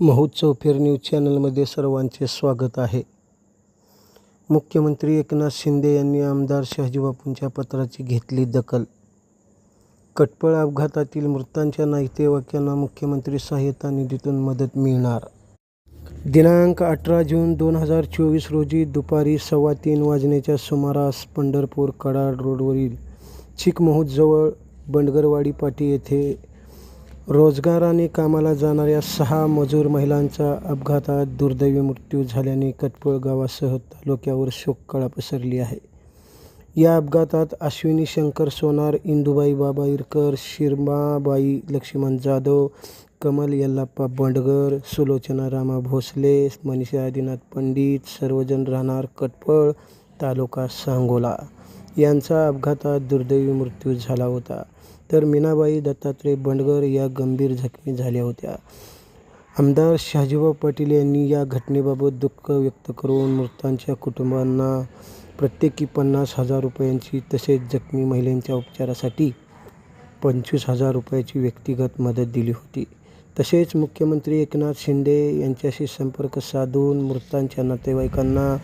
महोत्सव फेर न्यूज चॅनलमध्ये सर्वांचे स्वागत आहे. मुख्यमंत्री एकनाथ शिंदे यांनी आमदार शहाजीबापूंच्या पत्राची घेतली दखल. कटपळ अपघातातील मृतांच्या नातेवाईकांना मुख्यमंत्री सहाय्यता निधीतून मदत मिळणार. दिनांक अठरा जून दोन हजार चोवीस रोजी दुपारी सव्वा तीन वाजण्याच्या सुमारास पंढरपूर कडाड रोडवरील चिकमहूदजवळ बंडगरवाडी पाटी येथे रोजगाराने कामाला जाणाऱ्या सहा मजूर महिलांचा अपघातात दुर्दैवी मृत्यू झाल्याने कटपळ गावासह तालुक्यावर शोककळा पसरली आहे. या अपघातात अश्विनी शंकर सोनार इंदुबाई बाबा इरकर शिरमाबाई लक्ष्मण जाधव कमल यल्लाप्पा बंडगर सुलोचना रामा भोसले मनीषा आदिनाथ पंडित सर्वजण राहणार कटपळ तालुका सांगोला. यांचा अपघातात दुर्दैवी मृत्यू झाला होता. तर मीनाबाई दत्तात्रय बंडगर या गंभीर जखमी झाल्या होत्या. आमदार शहाजीभाऊ पाटील यांनी या घटनेबाबत दुःख व्यक्त करून मृतांच्या कुटुंबांना प्रत्येकी पन्नास हजार रुपयांची तसेच जखमी महिलांच्या उपचारासाठी पंचवीस हजार रुपयाची व्यक्तिगत मदत दिली होती. तसेच मुख्यमंत्री एकनाथ शिंदे यांच्याशी संपर्क साधून मृतांच्या नातेवाईकांना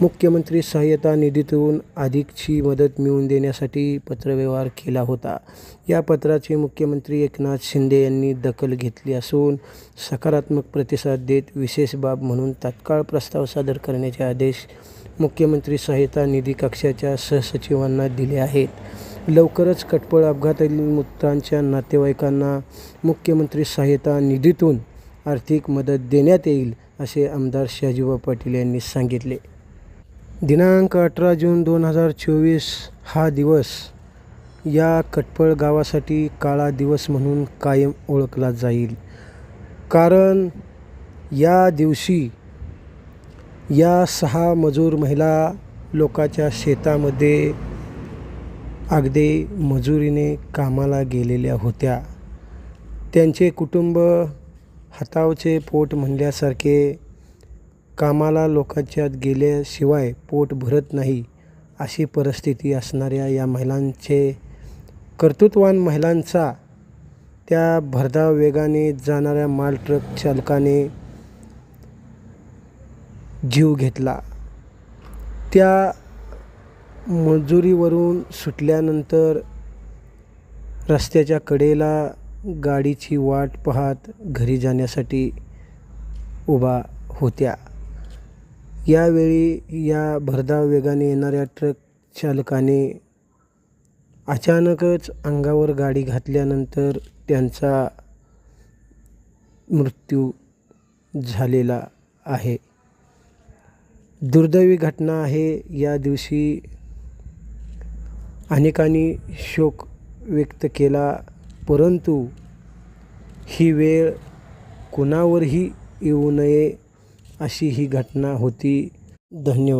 मुख्यमंत्री सहाय्यता निधीतून अधिकची मदत मिळवून देण्यासाठी पत्रव्यवहार केला होता. या पत्राची मुख्यमंत्री एकनाथ शिंदे यांनी दखल घेतली असून सकारात्मक प्रतिसाद देत विशेष बाब म्हणून तात्काळ प्रस्ताव सादर करण्याचे आदेश मुख्यमंत्री सहाय्यता निधी कक्षाच्या सहसचिवांना दिले आहेत. लवकरच कटपळ अपघातातील मृतांच्या नातेवाईकांना मुख्यमंत्री सहाय्यता निधीतून आर्थिक मदत देण्यात येईल असे आमदार शहाजीबा पाटील यांनी सांगितले. दिनांक अठरा जून दोन हजार चोवीस हा दिवस या कटपळ गावासाठी काळा दिवस म्हणून कायम ओळखला जाईल. कारण या दिवशी या सहा मजूर महिला लोकाच्या शेतामध्ये अगदी मजुरीने कामाला गेलेल्या होत्या. त्यांचे कुटुंब हातावचे पोट म्हणल्यासारखे कामाला लोकांच्यात गेल्याशिवाय पोट भरत नाही अशी परिस्थिती असणाऱ्या या महिलांचे कर्तृत्वान महिलांचा त्या भरधाव वेगाने जाणाऱ्या माल ट्रक चालकाने जीव घेतला. त्या मजुरीवरून सुटल्यानंतर रस्त्याच्या कडेला गाडीची वाट पाहत घरी जाण्यासाठी उभा होत्या. यावेळी या भरधाव वेगाने येणाऱ्या ट्रक चालकाने अचानकच अंगावर गाडी घातल्यानंतर त्यांचा मृत्यू झालेला आहे. दुर्दैवी घटना आहे. या दिवशी अनेकांनी शोक व्यक्त केला परंतु ही वेळ कुणावरही येऊ नये अशी ही घटना होती. धन्यवाद.